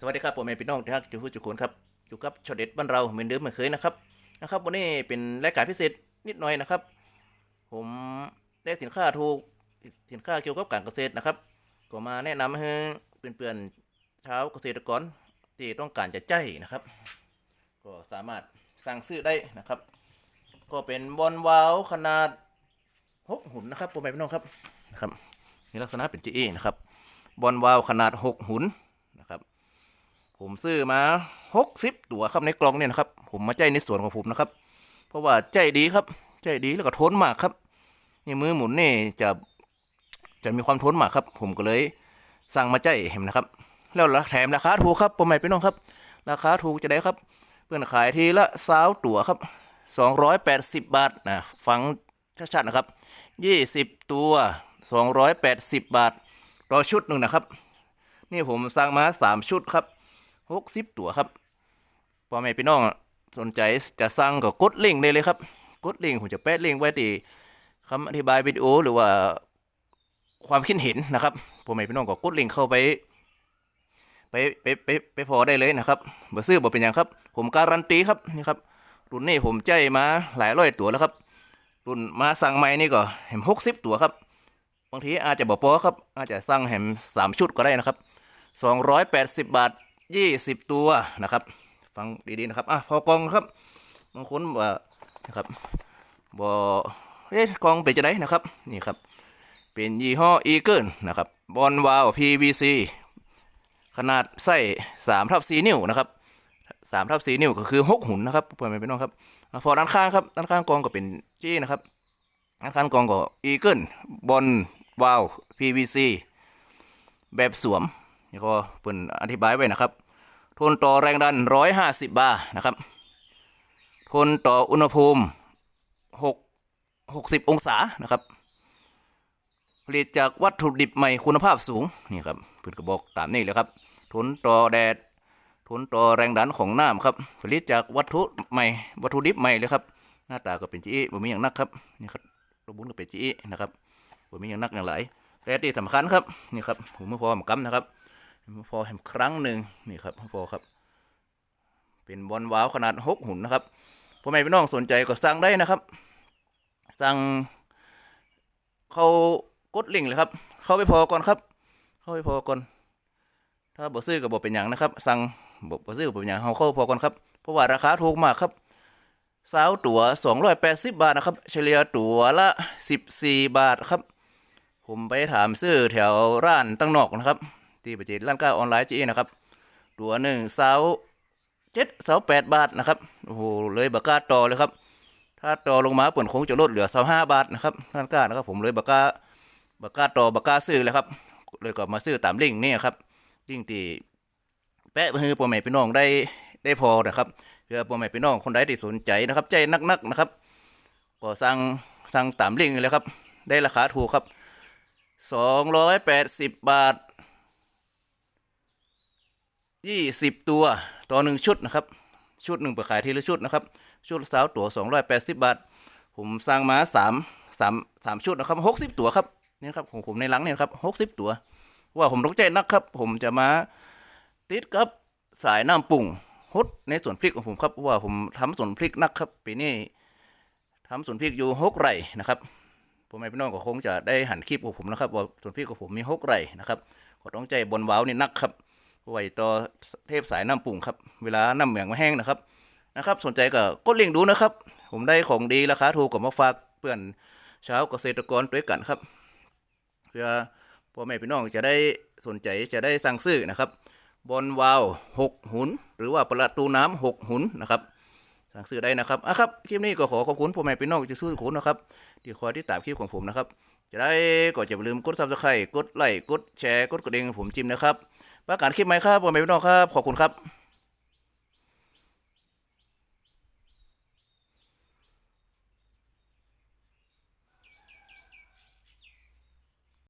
สวัสดีครับผมเองพี่น้องที่รักจุกุจุกุนครับอยู่กับช็อตเด็ดบ้านเราเหมือนเดิมเหมือนเคยนะครับนะครับวันนี้เป็นรายการพิเศษนิดหน่อยนะครับ ผมได้สินค้าถูกสินค้าเกี่ยวกับการเกษตรนะครับ ก็มาแนะนำให้เพื่อนๆชาวเกษตรกรที่ต้องการจะใจนะครับ ก็สามารถสั่งซื้อได้นะครับ ก็เป็นบอลวาล์วขนาดหกหุ่นนะครับผมเองพี่น้องครับนะครับมีลักษณะเป็นจีเอนะครับบอลวาล์วขนาดหกหุ่น ผมซื้อมาหกสิบตัวครับในกล่องเนี่ยนะครับ ผมมาใจในสวนของผมนะครับ เพราะว่าใจดีครับ ใจดีแล้วก็ทนมากครับนี่มือหมุนนี่จะจะมีความทนมากครับ ผมก็เลยสั่งมาใจเห็นนะครับ แล้วแถมราคาถูกครับผมไม่พี่น้องครับ ราคาถูกจะได้ครับ เพื่อนขายทีละสาวตัวครับสองร้อยแปดสิบบาทนะฟังชัดๆนะครับยี่สิบตัวสองร้อยแปดสิบบาทต่อชุดหนึ่งนะครับ นี่ผมสั่งมาสามชุดครับ หกสิบตัวครับพ่อแม่พี่น้องสนใจจะสั่งก็กดลิงก์ได้เลยครับ กดลิงก์ผมจะแปะลิงก์ไว้ที่คำอธิบายวิดีโอหรือว่าความคิดเห็นนะครับพ่อแม่พี่น้องก็กดลิงก์เข้าไปไปไปไปไปพอได้เลยนะครับบ่ซื้อบ่เป็นอย่างครับ ผมการันตีครับนี่ครับ รุ่นนี้ผมใจมาหลายร้อยตัวแล้วครับ รุ่นมาสั่งใหม่นี่ก็เห็นหกสิบตัวครับ บางทีอาจจะบ่พอครับ อาจจะสั่งแหมสามชุดก็ได้นะครับสองร้อยแปดสิบบาท ยี่สิบตัวนะครับ ฟังดีๆนะครับอะพอกองครับบางคนว่านะครับบอเอ๊ะกองเป็นจะได้นะครับนี่ครับ เป็นยี่ห้ออีเกิลนะครับบอลวาล์ว PVC ขนาดไส้สามทับสี่นิ้วนะครับสามทับสี่นิ้วก็คือหกหุ่นนะครับเพื่อนๆพี่น้องครับพอด้านข้างครับด้านข้างกองก็เป็นจี้นะครับด้านข้างกองก็อีเกิลบอลวาล์ว PVC แบบสวม นี่ก็เปิ่นอธิบายไว้นะครับ ทนต่อแรงดัน 150 บาร์นะครับ ทนต่ออุณหภูมิ 6 60 องศานะครับ ผลิตจากวัตถุดิบใหม่คุณภาพสูงนี่ครับเปิ่นก็บอกตามนี้เลยครับ ทนต่อแดด ทนต่อแรงดันของน้ำครับ ผลิตจากวัตถุใหม่ วัตถุดิบใหม่เลยครับ หน้าตาก็เป็นจีบ่มีอย่างนักครับนี่ครับระบุนก็เป็นจีนะครับบ่มีอย่างนักอย่างหลายแต่ที่สำคัญครับนี่ครับผมไม่พอหมกำนะครับ พอแหมครั้งหนึ่งนี่ครับพอครับ เป็นบอลว้าวขนาดหกหุ่นนะครับพ่อแม่พี่น้องสนใจก็สั่งได้นะครับ สั่งเขากดลิงก์เลยครับ เข้าไปพอก่อนครับ เข้าไปพอก่อน ถ้าบ่ซื้อก็บ่เป็นอย่างนะครับ สั่งบ่บ่ซื้อบ่เป็นอย่างเฮาเข้าพอก่อนครับเพราะว่าราคาถูกมากครับสาวตั๋ว280 บาทนะครับ เฉลี่ยตั๋วละ 14 บาทครับ ผมไปถามซื้อแถวร้านตั้งนอกนะครับ ที่ประเจร้านค้าออนไลน์จีนะครับ ตัวหนึ่งเสาเจ็ดเสาแปดบาทนะครับ โอ้โห เลยบาก้าต่อเลยครับ ถ้าต่อลงมาเปิ่นคงจะลดเหลือเสาห้าบาทนะครับร้านค้านะครับ ผมเลยบาก้าบาก้าต่อบาก้าซื้อเลยครับ เลยก็มาซื้อตามลิงก์นี่ครับ ลิงก์ที่แปะมือพ่อแม่พี่น้องได้ได้พอนะครับเพื่อพ่อแม่พี่น้องคนใดที่สนใจนะครับ ใจนักๆนะครับก็สั่งสั่งตามลิงก์เลยครับ ได้ราคาถูกครับสองร้อยแปดสิบบาท ยี่สิบตัวต่อหนึ่งชุดนะครับ ชุดหนึ่งเปิดขายทีละชุดนะครับ ชุดสาวตัวสองร้อยแปดสิบบาท ผมสร้างมาสามสามสามชุดนะครับหกสิบตัวครับนี่ครับของผมในหลังเนี่ยครับหกสิบตัวว่าผมต้องใจนักครับ ผมจะมาติดกับสายน้ำปุ่งฮดในสวนพริกของผมครับเพราะว่าผมทำสวนพริกนักครับปีนี้ทำสวนพริกอยู่หกไร่นะครับผมไม่พี่น้องก็คงจะได้หันคลิปของผมนะครับว่าสวนพริกของผมมีหกไร่นะครับก็ต้องใจบนว้าวนี่นักครับ ไว้ต่อเทพสายน้ำปุ่งครับเวลาน้ำเหมืองมาแห้งนะครับนะครับ สนใจก็กดลิงก์ดูนะครับ ผมได้ของดีราคาถูกกับมาฝากเพื่อนชาวเกษตรกรด้วยกันครับ เพื่อพ่อแม่พี่น้องจะได้สนใจจะได้สั่งซื้อนะครับ บอลวาวหกหุน หรือว่าประตูน้ำหกหุนนะครับ สั่งซื้อได้นะครับอะครับคลิปนี้ก็ขอขอบคุณพ่อแม่พี่น้องที่สู้คุณนะครับที่คอยที่ตามคลิปของผมนะครับ จะได้ก็จะอย่าลืมกดซับสไครต์กดไลค์กดแชร์กดกระดิ่งผมจิ้มนะครับ ประกาศคลิปไหมครับพ่อแม่พี่น้องครับ ขอบคุณครับ